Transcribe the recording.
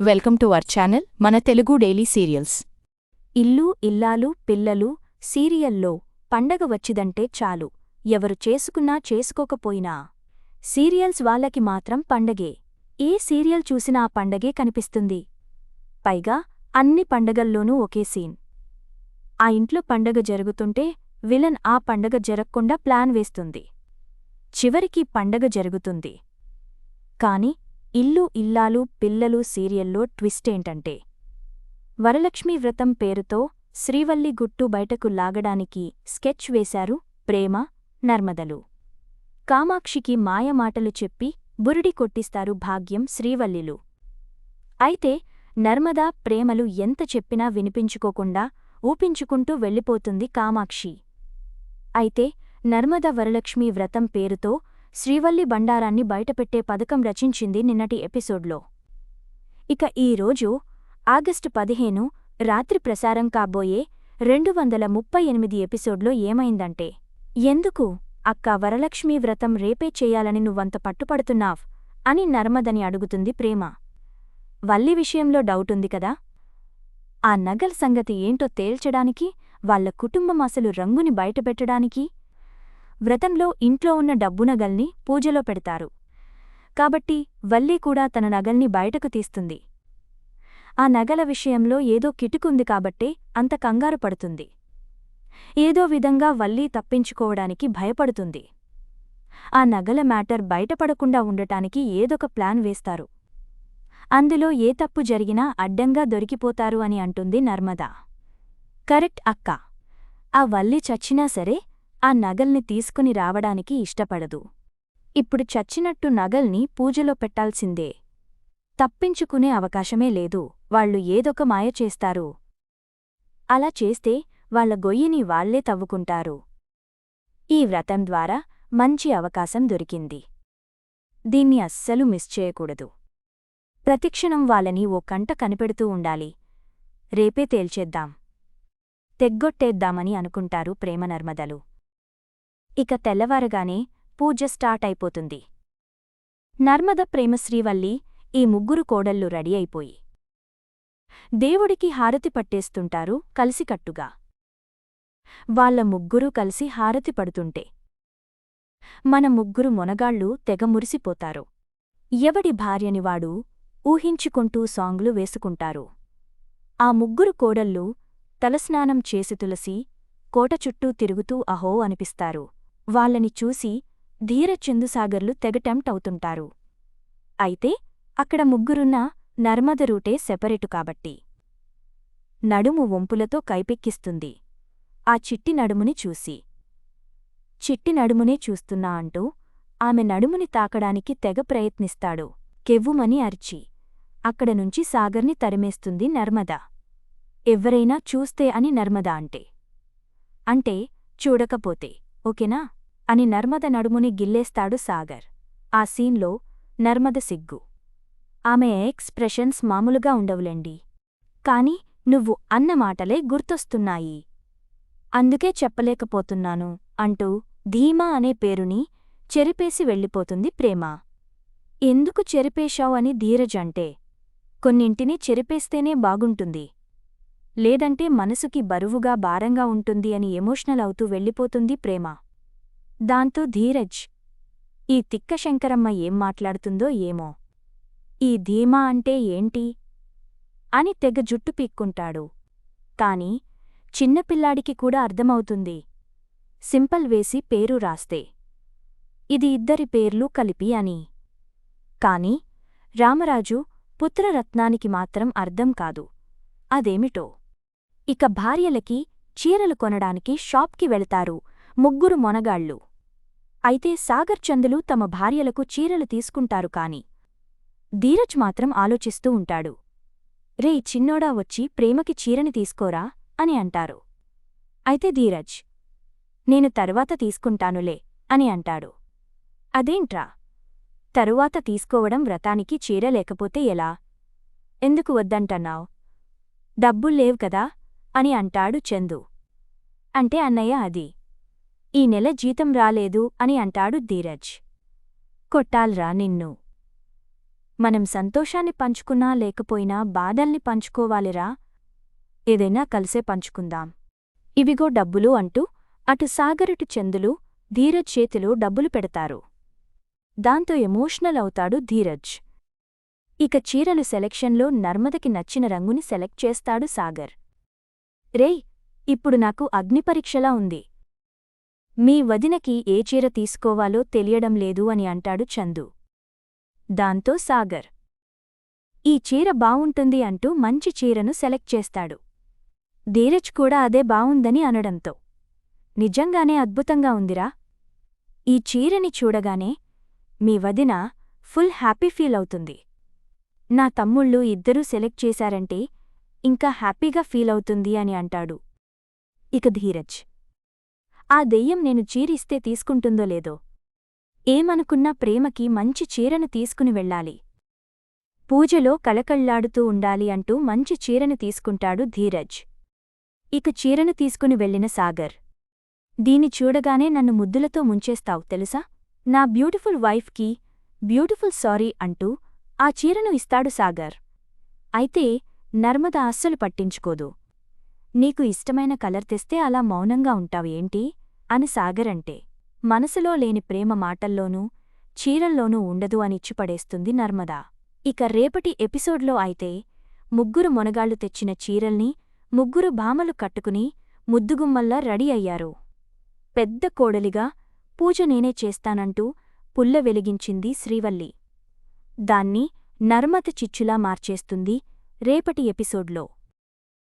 Welcome to our channel మన Telugu daily serials. ఇల్లు ఇల్లాలు పిల్లలు సీరియల్లో పండగ వచ్చిదంటే చాలు. ఎవరు చేసుకున్నా చేసుకోకపోయినా. సీరియల్స్ వాళ్ళకి మాత్రం పండగే. ఏ సీరియల్ చూసినా ఆ పండగే కనిపిస్తుంది. పైగా అన్ని పండగల్లోనూ ఒకే సీన్. ఆ ఇంట్లో పండగ జరుగుతుంటే విలన్ ఆ పండగ జరగకుండా ప్లాన్ వేస్తుంది. చివరికి పండగ జరుగుతుంది. కాని ఇల్లు ఇల్లాలు పిల్లలు సీరియల్లో ట్విస్టేంటంటే వరలక్ష్మి వ్రతం పేరుతో శ్రీవల్లి గుట్టు బయటకు లాగడానికి స్కెచ్ వేశారు ప్రేమ నర్మదలు. కామాక్షికి మాయమాటలు చెప్పి బురిడి కొట్టిస్తారు భాగ్యం శ్రీవల్లిలు. అయితే నర్మదా ప్రేమలు ఎంత చెప్పినా వినిపించుకోకుండా ఊపించుకుంటూ వెళ్ళిపోతుంది కామాక్షి. అయితే నర్మద వరలక్ష్మి వ్రతం పేరుతో శ్రీవల్లి బండారాన్ని బయటపెట్టే పథకం రచించింది నిన్నటి ఎపిసోడ్లో. ఇక ఈ రోజు ఆగస్టు పదిహేను రాత్రి ప్రసారం కాబోయే రెండు వందల ముప్పై ఎనిమిది ఎపిసోడ్లో ఏమైందంటే ఎందుకు అక్క వరలక్ష్మి వ్రతం రేపే చెయ్యాలని నువ్వంత పట్టుపడుతున్నావ్? అని నర్మదని అడుగుతుంది ప్రేమ. వల్లి విషయంలో డౌటుంది కదా? ఆ నగల్ సంగతి ఏంటో తేల్చడానికి వాళ్ళ కుటుంబం అసలు రంగుని బయటపెట్టడానికి వ్రతంలో ఇంట్లో ఉన్న డబ్బు నగల్ని పూజలో పెడతారు. కాబట్టి వల్లి కూడా తన నగల్ని బయటకు తీస్తుంది. ఆ నగల విషయంలో ఏదో కిటుకుంది కాబట్టే అంత కంగారు పడుతుంది. ఏదో విధంగా వల్లి తప్పించుకోవడానికి భయపడుతుంది. ఆ నగల మ్యాటర్ బయటపడకుండా ఉండటానికి ఏదొక ప్లాన్ వేస్తారు. అందులో ఏ తప్పు జరిగినా అడ్డంగా దొరికిపోతారు అని అంటుంది నర్మదా. కరెక్ట్ అక్క. ఆ వల్లి చచ్చినా సరే ఆ నగల్ని తీసుకుని రావడానికి ఇష్టపడదు. ఇప్పుడు చచ్చినట్టు నగల్ని పూజలో పెట్టాల్సిందే. తప్పించుకునే అవకాశమే లేదు. వాళ్ళు ఏదొక మాయ చేస్తారు. అలా చేస్తే వాళ్ళ గొయ్యిని వాళ్ళే తవ్వుకుంటారు. ఈ వ్రతం ద్వారా మంచి అవకాశం దొరికింది. దీన్ని అస్సలు మిస్ చేయకూడదు. ప్రతిక్షణం వాళ్ళని ఓ కంట కనిపెడుతూ ఉండాలి. రేపే తేల్చేద్దాం. తెగ్గొట్టేద్దామని అనుకుంటారు ప్రేమ నర్మదలు ఇక తెల్లవారగానే పూజ స్టార్ట్ అయిపోతుంది. నర్మద ప్రేమశ్రీవల్లి ఈ ముగ్గురు కోడళ్ళు రెడీ అయిపోయి. దేవుడికి హారతి పట్టేస్తుంటారు కలిసికట్టుగా. వాళ్ళ ముగ్గురూ కలిసి హారతి పడుతుంటే. మన ముగ్గురు మొనగాళ్ళు తెగ మురిసిపోతారు. ఎవడి భార్యని వాడు ఊహించుకుంటూ సాంగ్లు వేసుకుంటారు. ఆ ముగ్గురు కోడళ్ళు తలస్నానం చేసి తులసి కోట చుట్టూ తిరుగుతూ అహో అనిపిస్తారు. వాళ్ళని చూసి ధీర చందుసాగర్లు అవుతుంటారు. అయితే అక్కడ ముగ్గురున్నా నర్మద రూటే సెపరేటు కాబట్టి. నడుము వంపులతో కైపెక్కిస్తుంది. ఆ చిట్టి నడుముని చూసి. చిట్టి నడుమునే చూస్తున్నా అంటూ ఆమె నడుముని తాకడానికి తెగ ప్రయత్నిస్తాడు. కెవ్వుమని అరిచి. అక్కడ నుంచి సాగర్ని తరిమేస్తుంది నర్మద. ఎవ్వరైనా చూస్తే అని నర్మద అంటే. అంటే చూడకపోతే. ఓకేనా? అని నర్మద నడుముని గిల్లేస్తాడు సాగర్. ఆ సీన్లో నర్మద సిగ్గు. ఆమె ఎక్స్ప్రెషన్స్ మామూలుగా ఉండవులేండి. కాని నువ్వు అన్న మాటలే గుర్తొస్తున్నాయి. అందుకే చెప్పలేకపోతున్నాను అంటూ ధీమా అనే పేరుని చెరిపేసి వెళ్ళిపోతుంది ప్రేమ. ఎందుకు చెరిపేశావు అని ధీరజ్ అంటే? కొన్నింటిని చెరిపేస్తేనే బాగుంటుంది. లేదంటే మనసుకి బరువుగా భారంగా ఉంటుంది అని ఎమోషనల్ అవుతూ వెళ్ళిపోతుంది ప్రేమ. దాంతో ధీరజ్ ఈ తిక్క శంకరమ్మ ఏం మాట్లాడుతుందో ఏమో. ఈ ధీమా అంటే ఏంటి? అని తెగ జుట్టు పీక్కుంటాడు. కాని చిన్నపిల్లాడికి కూడా అర్థమవుతుంది. సింపల్ వేసి పేరు రాస్తే. ఇది ఇద్దరి పేర్లు కలిపి అని. కాని రామరాజు పుత్రరత్నానికి మాత్రం అర్థం కాదు. అదేమిటో? ఇక భార్యలకి చీరలు కొనడానికి షాప్కి వెళతారు ముగ్గురు మొనగాళ్ళు. అయితే సాగర్ చందులు తమ భార్యలకు చీరలు తీసుకుంటారు కాని ధీరజ్ మాత్రం ఆలోచిస్తూ ఉంటాడు. రే చిన్నోడా వచ్చి ప్రేమకి చీరని తీసుకోరా? అని అంటారు. అయితే ధీరజ్ నేను తరువాత తీసుకుంటానులే అని అంటాడు. అదేంట్రా? తరువాత తీసుకోవడం వ్రతానికి చీర లేకపోతే ఎలా? ఎందుకు వద్దంటన్నావ్? డబ్బుల్లేవు కదా? అని అంటాడు చందు. అంటే అన్నయ్య అది. ఈ నెల జీతం రాలేదు అని అంటాడు ధీరజ్. కొట్టాల్రా నిన్ను. మనం సంతోషాన్ని పంచుకున్నా లేకపోయినా బాధల్ని పంచుకోవాలిరా. ఏదైనా కలిసే పంచుకుందాం. ఇవిగో డబ్బులు అంటూ అటు సాగరుటు చందులు ధీరజ్ చేతిలో డబ్బులు పెడతారు. దాంతో ఎమోషనల్ అవుతాడు ధీరజ్. ఇక చీరలు సెలెక్షన్లో నర్మదకి నచ్చిన రంగుని సెలెక్ట్ చేస్తాడు సాగర్. రేయ్ ఇప్పుడు నాకు అగ్నిపరీక్షలా ఉంది. మీ వదినకి ఏ చీర తీసుకోవాలో తెలియడం లేదు అని అంటాడు చందు. దాంతో సాగర్. ఈ చీర బావుంటుంది అంటూ మంచి చీరను సెలెక్ట్ చేస్తాడు. ధీరజ్ కూడా అదే బావుందని అనడంతో. నిజంగానే అద్భుతంగా ఉందిరా. ఈ చీరని చూడగానే మీ వదిన ఫుల్ హ్యాపీ ఫీల్ అవుతుంది. నా తమ్ముళ్ళు ఇద్దరూ సెలెక్ట్ చేశారంటే ఇంకా హ్యాపీగా ఫీల్ అవుతుంది అని అంటాడు. ఇక ధీరజ్. ఆ దెయ్యం నేను చీరిస్తే తీసుకుంటుందో లేదో? ఏమనుకున్నా ప్రేమకి మంచి చీరను తీసుకుని వెళ్ళాలి. పూజలో కళకళ్ళాడుతూ ఉండాలి అంటూ మంచి చీరను తీసుకుంటాడు ధీరజ్. ఇక చీరను తీసుకుని వెళ్ళిన సాగర్. దీని చూడగానే నన్ను ముద్దులతో ముంచేస్తావు తెలుసా? నా బ్యూటిఫుల్ వైఫ్కి బ్యూటిఫుల్ సారీ అంటూ ఆ చీరను ఇస్తాడు సాగర్. అయితే నర్మద అస్సలు పట్టించుకోదు. నీకు ఇష్టమైన కలర్ తెస్తే అలా మౌనంగా ఉంటావు ఏంటి? అని సాగరంటే మనసులో లేని ప్రేమ మాటల్లోనూ చీరల్లోనూ ఉండదు అని ఇచ్చిపడేస్తుంది నర్మదా. ఇక రేపటి ఎపిసోడ్లో అయితే ముగ్గురు మొనగాళ్ళు తెచ్చిన చీరల్ని ముగ్గురు భామలు కట్టుకుని ముద్దుగుమ్మల్లా రెడీ అయ్యారు. పెద్ద కోడలిగా పూజ నేనే చేస్తానంటూ పుల్ల వెలిగించింది శ్రీవల్లి. దాన్ని నర్మత చిచ్చులా మార్చేస్తుంది రేపటి ఎపిసోడ్లో.